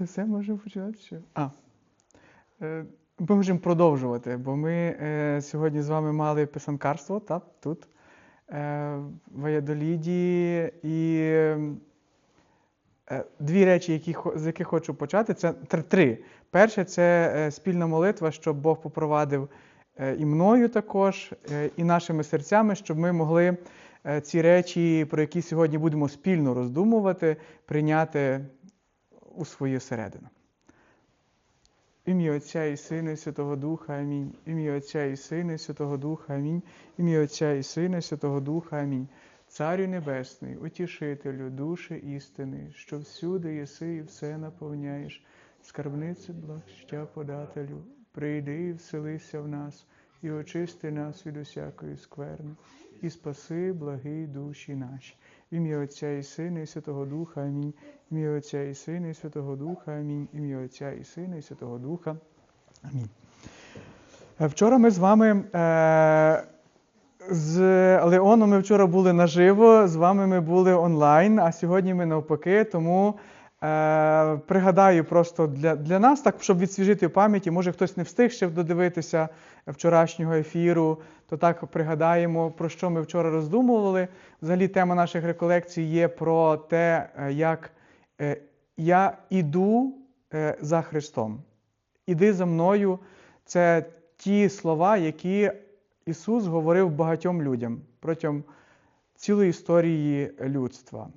То все можемо почати? Що? А. Е, Ми можемо продовжувати, бо ми е, сьогодні з вами мали писанкарство, так, тут, е, в Аядоліді. І е, дві речі, які, з яких хочу почати, це три. Перше, це е, спільна молитва, щоб Бог попровадив е, і мною також, і нашими серцями, щоб ми могли ці речі, про які сьогодні будемо спільно роздумувати, прийняти у свою середину. Ім'я Отця і Сина, і Святого Духа, Амінь. Ім'я Отця і Сина, і Святого Духа, Амінь. Ім'я Отця і Сина, і Святого Духа, Амінь. Царю Небесний, утішителю, душі істини, що всюди єси і все наповняєш, скарбниці благоща подателю, прийди і вселися в нас, і очисти нас від усякої скверни, і спаси благі душі наші. В ім'я Отця і Сина, і Святого Духа, Амінь. Ім'я Отця і Сина, і Святого Духа, Амінь. Ім'я Отця і Сина, і Святого Духа. Амінь. Е, Вчора ми з вами е, з Леоном ми вчора були наживо, з вами ми були онлайн, а сьогодні ми навпаки. Тому е, пригадаю просто для, для нас, так, щоб відсвіжити пам'яті, може хтось не встиг ще додивитися вчорашнього ефіру, то так пригадаємо, про що ми вчора роздумували. Взагалі, тема наших реколекцій є про те, е, як я іду е, за Христом. Іди за мною. Це ті слова, які Ісус говорив багатьом людям протягом цілої історії людства.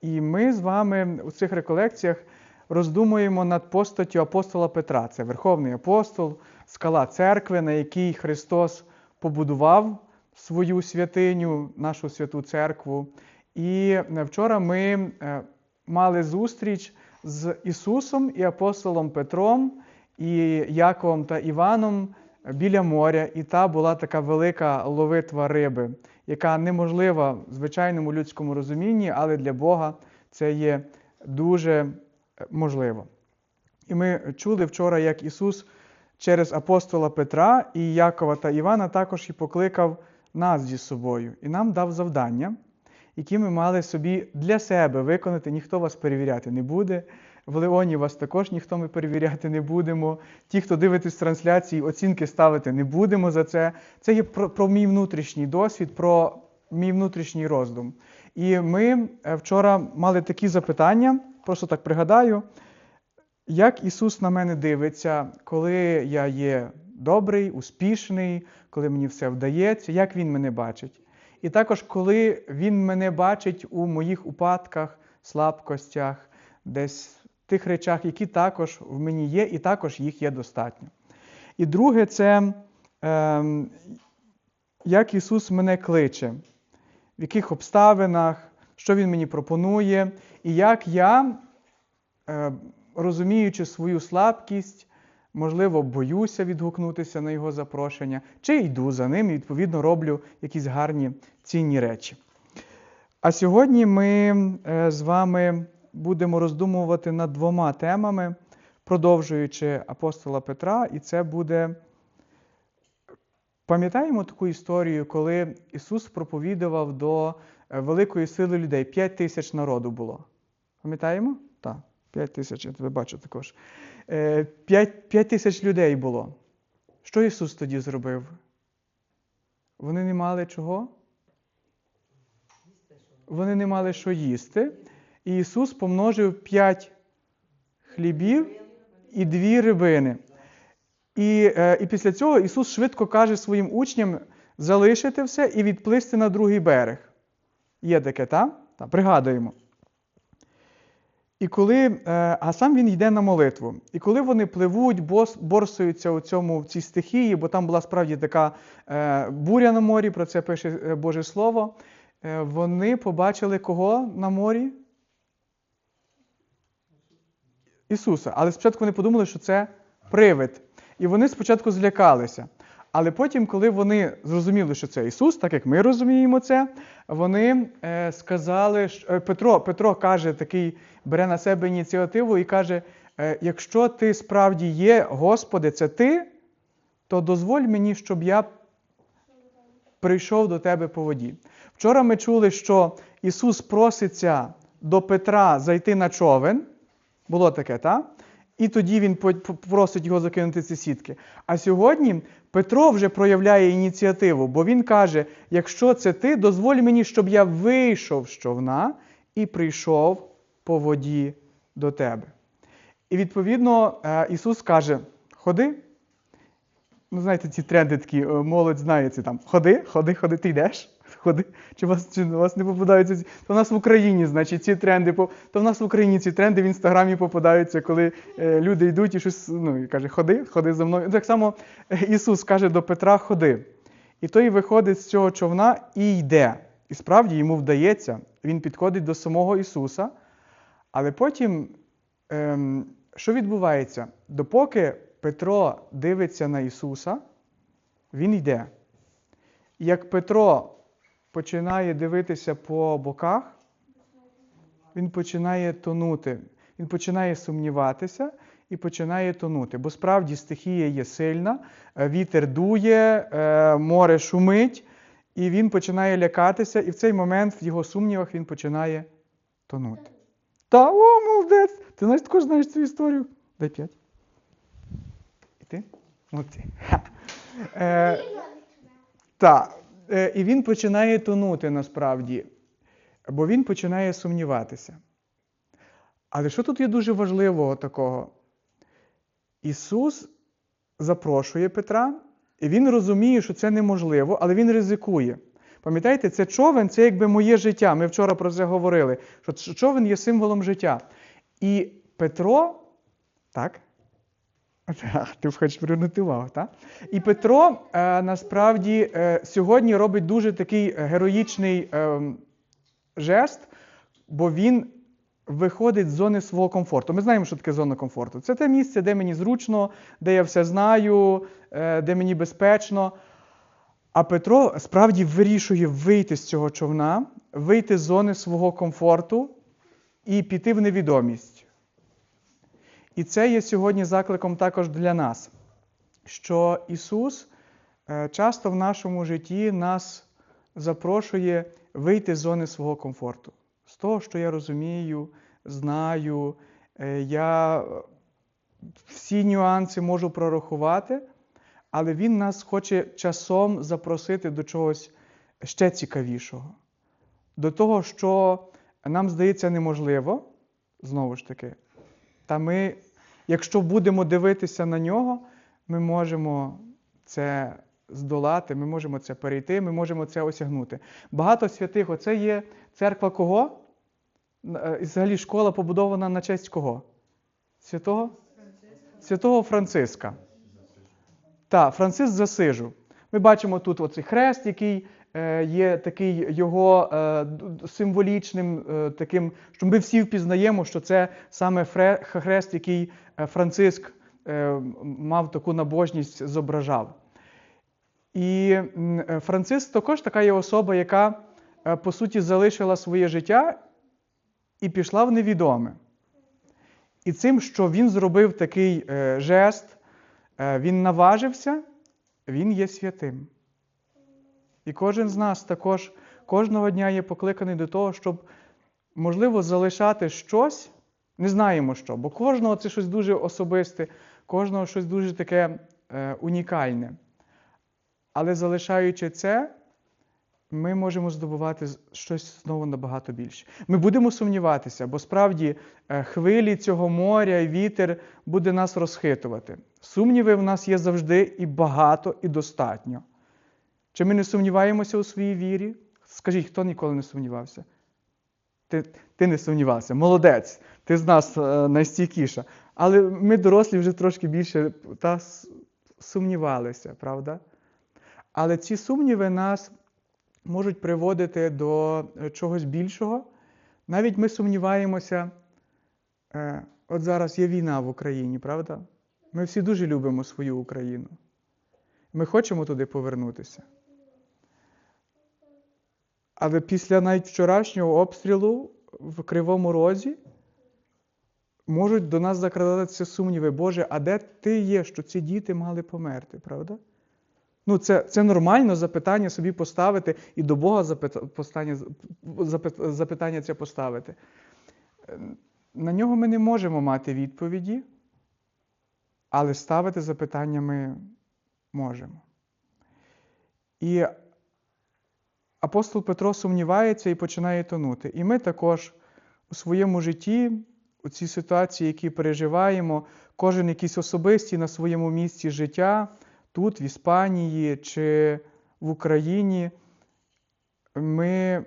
І ми з вами у цих реколекціях роздумуємо над постаттю апостола Петра. Це Верховний апостол, скала церкви, на якій Христос побудував свою святиню, нашу святу церкву. І вчора ми е, мали зустріч з Ісусом і апостолом Петром, і Яковом та Іваном біля моря, і та була така велика ловитва риби, яка неможлива в звичайному людському розумінні, але для Бога це є дуже е, можливо. І ми чули вчора, як Ісус через апостола Петра і Якова та Івана також і покликав нас зі собою, і нам дав завдання, які ми мали собі для себе виконати. Ніхто вас перевіряти не буде. В Леоні вас також ніхто ми перевіряти не будемо. Ті, хто дивитесь трансляції, оцінки ставити не будемо за це. Це є про, про мій внутрішній досвід, про мій внутрішній роздум. І ми е, вчора мали такі запитання, просто так пригадаю, як Ісус на мене дивиться, коли я є добрий, успішний, коли мені все вдається, як Він мене бачить. І також, коли Він мене бачить у моїх упадках, слабкостях, десь тих речах, які також в мені є, і також їх є достатньо. І друге, це е, як Ісус мене кличе, в яких обставинах, що Він мені пропонує, і як я, е, розуміючи свою слабкість, можливо, боюся відгукнутися на Його запрошення, чи йду за ним і, відповідно, роблю якісь гарні цінні речі. А сьогодні ми е, з вами будемо роздумувати над двома темами, продовжуючи апостола Петра, і це буде. Пам'ятаємо таку історію, коли Ісус проповідував до е, великої сили людей. П'ять тисяч народу було. Пам'ятаємо? Так, п'ять тисяч, я тебе бачу також. Е, П'ять п'ять тисяч людей було. Що Ісус тоді зробив? Вони не мали чого? Вони не мали що їсти. І Ісус помножив п'ять хлібів і дві рибини. І е, і після цього Ісус швидко каже своїм учням залишити все і відплисти на другий берег. Є таке, так? Та, пригадуємо. І коли, е, А сам він йде на молитву. І коли вони пливуть, бос, борсуються у цьому, в цій стихії, бо там була справді така е, буря на морі, про це пише е, Боже Слово, вони побачили кого на морі? Ісуса. Але спочатку вони подумали, що це привид. І вони спочатку злякалися. Але потім, коли вони зрозуміли, що це Ісус, так як ми розуміємо це, вони е, сказали, що, е, Петро Петро каже, такий бере на себе ініціативу і каже: е, якщо ти справді є, Господи, це ти, то дозволь мені, щоб я прийшов до тебе по воді. Вчора ми чули, що Ісус проситься до Петра зайти на човен. Було таке, так? І тоді він просить його закинути ці сітки. А сьогодні Петро вже проявляє ініціативу, бо він каже: якщо це ти, дозволь мені, щоб я вийшов з човна і прийшов по воді до тебе. І відповідно е, Ісус каже: Ходи. Ну, знаєте, ці тренди такі, е, молодь знає ці там ходи, ходи, ходи, ти йдеш. Ходи. Чи вас, чи вас не попадаються ці? То в нас в Україні, значить, ці тренди, то в нас в Україні ці тренди в інстаграмі попадаються, коли е, люди йдуть і щось, ну, і каже, ходи, ходи за мною. Так само е, Ісус каже до Петра, ходи. І той виходить з цього човна і йде. І справді йому вдається, він підходить до самого Ісуса, але потім, ем, що відбувається? Допоки Петро дивиться на Ісуса, він йде. І Як Петро починає дивитися по боках, він починає тонути, він починає сумніватися і починає тонути. Бо справді стихія є сильна, е, вітер дує, е, море шумить, і він починає лякатися, і в цей момент в його сумнівах він починає тонути. Та, о, молодець! Ти знаєш, також знаєш цю історію? Дай п'ять. І ти? Е, так. Е, і він починає тонути насправді, бо він починає сумніватися. Але що тут є дуже важливого такого? Ісус запрошує Петра, і він розуміє, що це неможливо, але він ризикує. Пам'ятаєте, це човен це якби моє життя. Ми вчора про це говорили, що човен є символом життя. І Петро, так? Так, ти хочеш привернути увагу, так? І Петро е, насправді е, сьогодні робить дуже такий героїчний е, жест, бо він виходить з зони свого комфорту. Ми знаємо, що таке зона комфорту. Це те місце, де мені зручно, де я все знаю, е, де мені безпечно. А Петро справді вирішує вийти з цього човна, вийти з зони свого комфорту і піти в невідомість. І це є сьогодні закликом також для нас, що Ісус е, часто в нашому житті нас запрошує вийти з зони свого комфорту. З того, що я розумію, знаю, е, я всі нюанси можу прорахувати, але Він нас хоче часом запросити до чогось ще цікавішого, до того, що нам здається неможливо, знову ж таки. Та ми, якщо будемо дивитися на нього, ми можемо це здолати, ми можемо це перейти, ми можемо це осягнути. Багато святих, оце є церква кого? Е, І взагалі школа побудована на честь кого? Святого? Святого Франциска. Так, Франциск Засижу. Ми бачимо тут оцей хрест, який є такий його е, символічним, е, таким, що ми всі впізнаємо, що це саме хрест, який е, Франциск е, мав таку набожність, зображав. І е, Франциск також така є особа, яка е, по суті залишила своє життя і пішла в невідоме. І цим, що він зробив такий е, жест, е, він наважився, він є святим. І кожен з нас також кожного дня є покликаний до того, щоб, можливо, залишати щось, не знаємо що, бо кожного це щось дуже особисте, кожного щось дуже таке е, унікальне. Але залишаючи це, ми можемо здобувати щось знову набагато більше. Ми будемо сумніватися, бо справді е, хвилі цього моря вітер буде нас розхитувати. Сумніви в нас є завжди і багато, і достатньо. Чи ми не сумніваємося у своїй вірі? Скажіть, хто ніколи не сумнівався? Ти, ти не сумнівався, молодець, ти з нас е, найстійкіша. Але ми, дорослі, вже трошки більше та, сумнівалися, правда? Але ці сумніви нас можуть приводити до е, чогось більшого. Навіть ми сумніваємося, е, от зараз є війна в Україні, правда? Ми всі дуже любимо свою Україну. Ми хочемо туди повернутися. Але після навіть вчорашнього обстрілу в Кривому Розі можуть до нас закрадатися сумніви, Боже, а де ти є, що ці діти мали померти, правда? Ну, це, це нормально запитання собі поставити і до Бога запит, постання, запит, запитання це поставити. На нього ми не можемо мати відповіді, але ставити запитання ми можемо. І апостол Петро сумнівається і починає тонути. І ми також у своєму житті, у цій ситуації, які переживаємо, кожен якийсь особистий на своєму місці життя, тут, в Іспанії чи в Україні, ми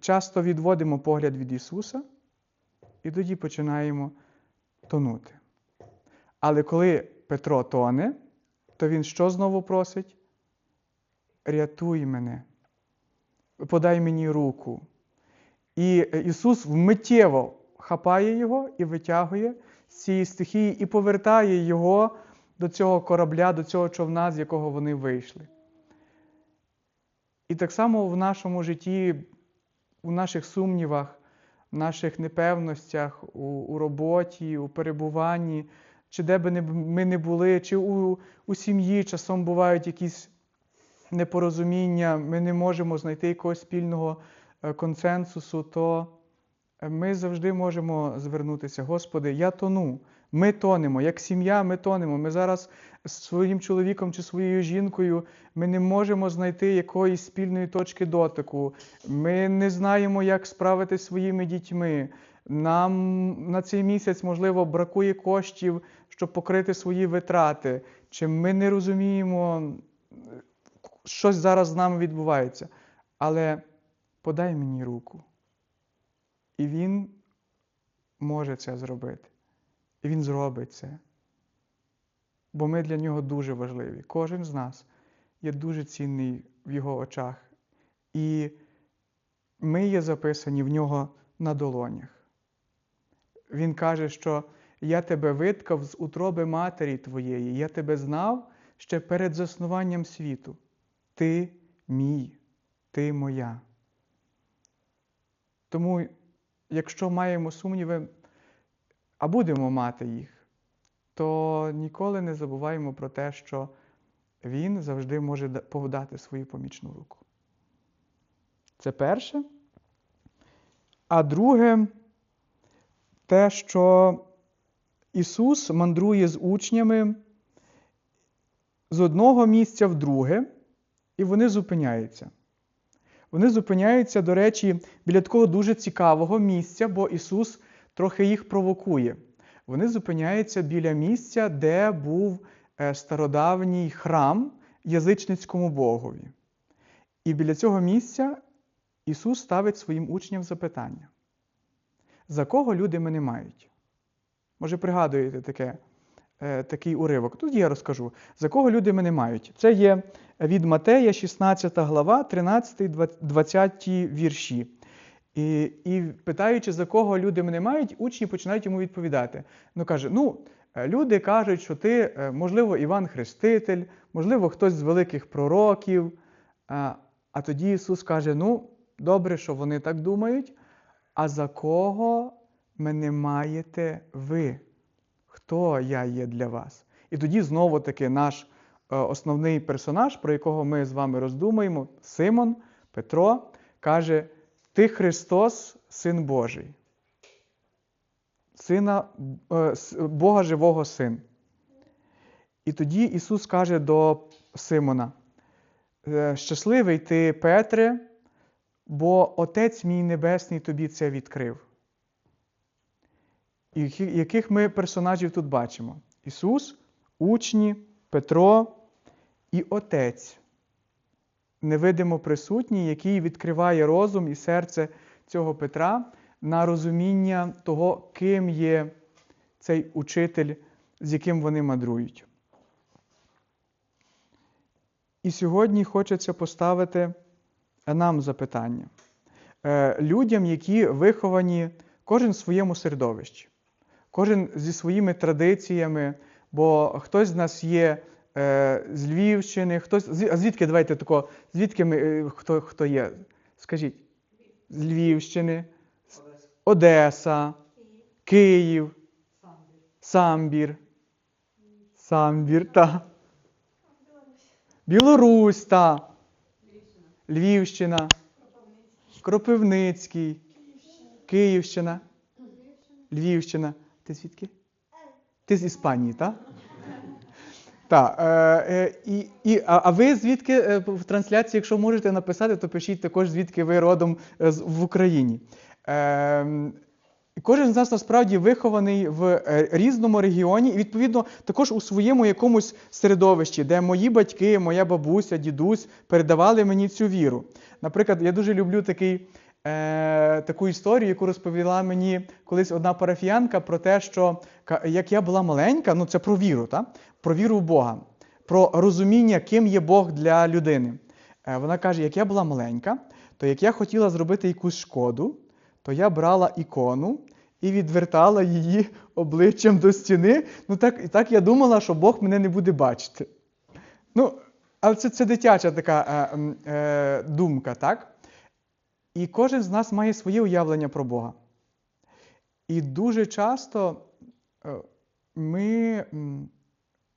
часто відводимо погляд від Ісуса і тоді починаємо тонути. Але коли Петро тоне, то він що знову просить? Рятуй мене, подай мені руку. І Ісус вмиттєво хапає його і витягує з цієї стихії і повертає його до цього корабля, до цього човна, з якого вони вийшли. І так само в нашому житті, у наших сумнівах, в наших непевностях, у, у роботі, у перебуванні, чи де би ми не були, чи у, у сім'ї часом бувають якісь непорозуміння, ми не можемо знайти якогось спільного е, консенсусу, то ми завжди можемо звернутися, Господи, я тону. Ми тонемо, як сім'я, ми тонемо. Ми зараз з своїм чоловіком чи своєю жінкою ми не можемо знайти якоїсь спільної точки дотику. Ми не знаємо, як справитися своїми дітьми. Нам на цей місяць, можливо, бракує коштів, щоб покрити свої витрати. Чи ми не розуміємо, щось зараз з нами відбувається. Але подай мені руку. І він може це зробити. І він зробить це. Бо ми для нього дуже важливі. Кожен з нас є дуже цінний в його очах. І ми є записані в нього на долонях. Він каже, що я тебе виткав з утроби матері твоєї, я тебе знав ще перед заснуванням світу. Ти мій, ти моя. Тому, якщо маємо сумніви, а будемо мати їх, то ніколи не забуваємо про те, що Він завжди може да- подати свою помічну руку. Це перше. А друге, те, що Ісус мандрує з учнями з одного місця в друге, і вони зупиняються. Вони зупиняються, до речі, біля такого дуже цікавого місця, бо Ісус трохи їх провокує. Вони зупиняються біля місця, де був е, стародавній храм язичницькому богові. І біля цього місця Ісус ставить своїм учням запитання: за кого люди мене мають? Може, пригадуєте таке, е, такий уривок? Тут я розкажу, за кого люди мене мають. Це є від Матея, 16 глава, 13-20 вірші. І, і питаючи, за кого люди мене мають, учні починають йому відповідати. Ну каже: ну, е, люди кажуть, що ти, е, можливо, Іван Хреститель, можливо, хтось з великих пророків. А, тоді Ісус каже: ну, добре, що вони так думають, а за кого мене маєте ви? Хто я є для вас? І тоді знову таки наш основний персонаж, про якого ми з вами роздумаємо, Симон Петро, каже: Ти Христос, Син Божий, Сина, е, Бога живого Син. І тоді Ісус каже до Симона: «Е, Щасливий ти, Петре, бо Отець мій Небесний тобі це відкрив. І яких ми персонажів тут бачимо? Ісус, учні, Петро і Отець, невидимо присутній, який відкриває розум і серце цього Петра на розуміння того, ким є цей учитель, з яким вони мандрують. І сьогодні хочеться поставити нам запитання. Е, Людям, які виховані кожен в своєму середовищі, кожен зі своїми традиціями, бо хтось з нас є з Львівщини, хтось. А звідки давайте тако, звідки ми, е, хто, хто є? Скажіть, з Львівщини, Одеса, Київ, Самбір. Самбір, та. Білорусь, та. Львівщина, Кропивницький, Київщина. Львівщина. Ти звідки? Ти з Іспанії, так? Так. Е, е, і, і, а, а ви звідки е, в трансляції, якщо можете написати, то пишіть також, звідки ви родом е, в Україні. Е, Кожен з нас насправді вихований в різному регіоні, і відповідно також у своєму якомусь середовищі, де мої батьки, моя бабуся, дідусь передавали мені цю віру. Наприклад, я дуже люблю такий, е, таку історію, яку розповіла мені колись одна парафіянка про те, що як я була маленька, ну це про віру, та? Про віру в Бога, про розуміння, ким є Бог для людини. Е, вона каже, як я була маленька, то як я хотіла зробити якусь шкоду, то я брала ікону і відвертала її обличчям до стіни. Ну так, так я думала, що Бог мене не буде бачити. Ну, але це, це дитяча така е, е, думка, так? І кожен з нас має своє уявлення про Бога. І дуже часто е, ми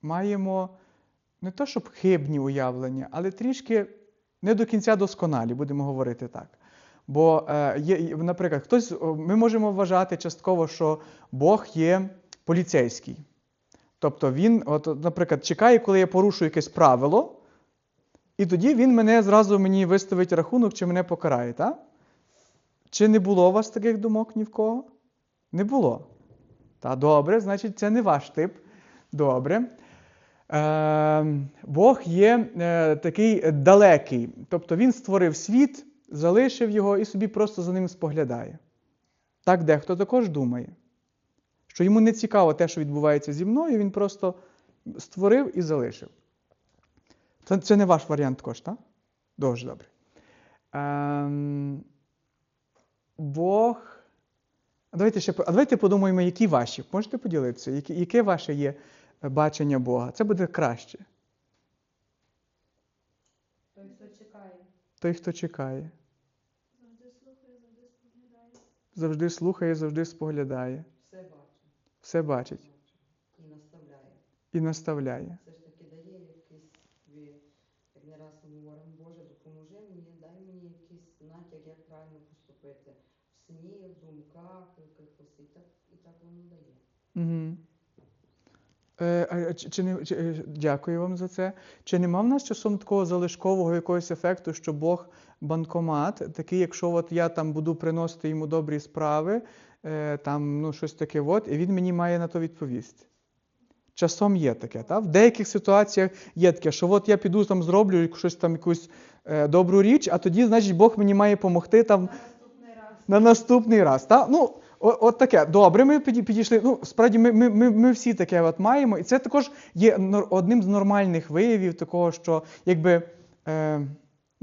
маємо не то, щоб хибні уявлення, але трішки не до кінця досконалі, будемо говорити так. Бо, е, є, наприклад, хтось, ми можемо вважати частково, що Бог є поліцейський. Тобто він, от, наприклад, чекає, коли я порушу якесь правило, і тоді він мене зразу мені виставить рахунок, чи мене покарає. так? Чи не було у вас таких думок ні в кого? Не було. Та добре, значить, це не ваш тип. Добре. Е, Бог є е, такий далекий. Тобто він створив світ, залишив його і собі просто за ним споглядає. Так дехто також думає, що йому не цікаво те, що відбувається зі мною, він просто створив і залишив. Це, це не ваш варіант також, так? Дуже добре. Ем, Бог. А давайте ще а давайте подумаємо, які ваші. Можете поділитися? Яке, ваше є бачення Бога? Це буде краще. Той, хто чекає. Той, хто чекає, Завжди слухає, завжди споглядає. завжди слухає, завжди споглядає, Все бачить. все бачить І наставляє. і наставляє. Все ж таки дає якийсь як не раз ми говоримо, Боже, допоможи мені, дай мені якийсь натяк, як правильно поступити. В сні, в думках, якихось і так, і так воно дає. Угу. Е, чи не, чи, е, дякую вам за це. Чи нема в нас часом такого залишкового якогось ефекту, що Бог банкомат, такий, якщо от я там буду приносити йому добрі справи, е, там ну, щось таке, от, і він мені має на то відповісти. Часом є таке, та? в деяких ситуаціях є таке, що от я піду там зроблю щось там якусь е, добру річ, а тоді, значить, Бог мені має допомогти там на Наступний раз. на наступний раз. Та? Ну, от таке. Добре, ми підійшли. Ну, справді, ми, ми, ми, ми всі таке от маємо. І це також є одним з нормальних виявів такого, що якби. Е,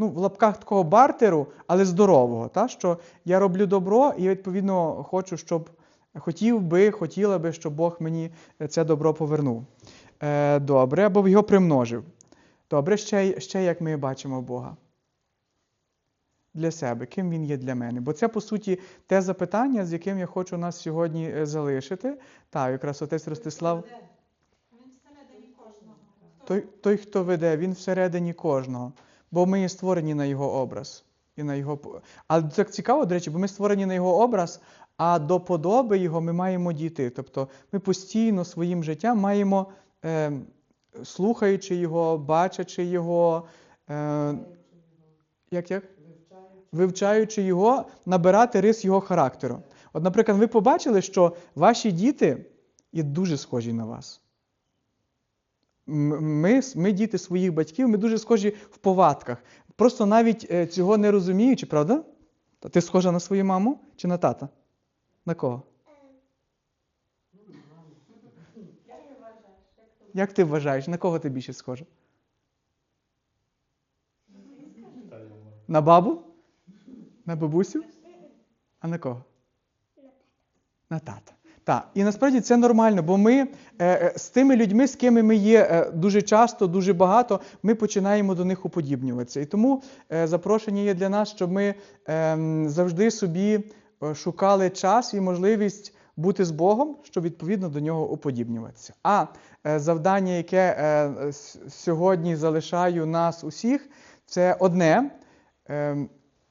Ну, в лапках такого бартеру, але здорового, та? що я роблю добро і відповідно хочу, щоб хотів би, хотіла би, щоб Бог мені це добро повернув. Е, добре, або його примножив. Добре, ще, ще як ми бачимо Бога для себе, ким він є для мене. Бо це, по суті, те запитання, з яким я хочу нас сьогодні е, залишити. Так, якраз отець Ростислав, Він всередині кожного. Той, той, хто веде, він всередині кожного. Бо ми є створені на його образ. І на його... Але так цікаво, до речі, бо ми створені на його образ, а до подоби його ми маємо дійти. Тобто ми постійно своїм життям маємо, е, слухаючи його, бачачи його, е, як як? Вивчаючи. його, набирати рис його характеру. От, наприклад, ви побачили, що ваші діти є дуже схожі на вас. Ми, ми діти своїх батьків, ми дуже схожі в повадках. Просто навіть е, цього не розуміючи, правда? Та Ти схожа на свою маму чи на тата? На кого? Як ти вважаєш, на кого ти більше схожа? На бабу? На бабусю? А на кого? На тата. Так, і насправді це нормально, бо ми е, е, з тими людьми, з ким ми є е, дуже часто, дуже багато, ми починаємо до них уподібнюватися. І тому е, запрошення є для нас, щоб ми е, завжди собі е, шукали час і можливість бути з Богом, щоб відповідно до нього уподібнюватися. А е, завдання, яке е, сьогодні залишаю нас усіх, це одне. Е,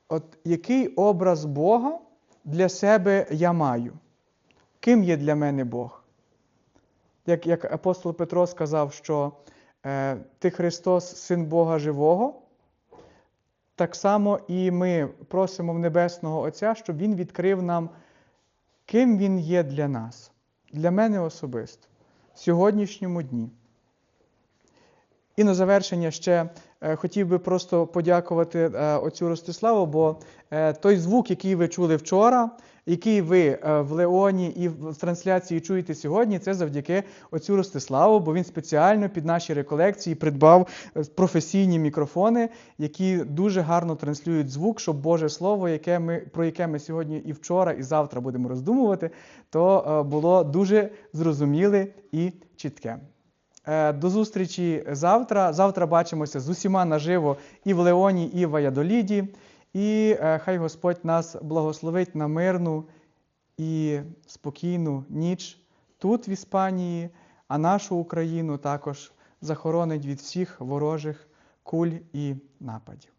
от який образ Бога для себе я маю? ким є для мене Бог. Як, як апостол Петро сказав, що е, ти Христос, Син Бога Живого, так само і ми просимо в Небесного Отця, щоб Він відкрив нам, ким Він є для нас, для мене особисто, в сьогоднішньому дні. І на завершення ще хотів би просто подякувати е, отцю Ростиславу, бо е, той звук, який ви чули вчора, який ви е, в Леоні і в трансляції чуєте сьогодні, це завдяки отцю Ростиславу, бо він спеціально під наші реколекції придбав е, професійні мікрофони, які дуже гарно транслюють звук, щоб Боже Слово, яке ми, про яке ми сьогодні і вчора, і завтра будемо роздумувати, то е, було дуже зрозуміле і чітке. Е, До зустрічі завтра. Завтра бачимося з усіма наживо і в Леоні, і в Ваядоліді. І е, хай Господь нас благословить на мирну і спокійну ніч тут, в Іспанії, а нашу Україну також захоронить від всіх ворожих куль і нападів.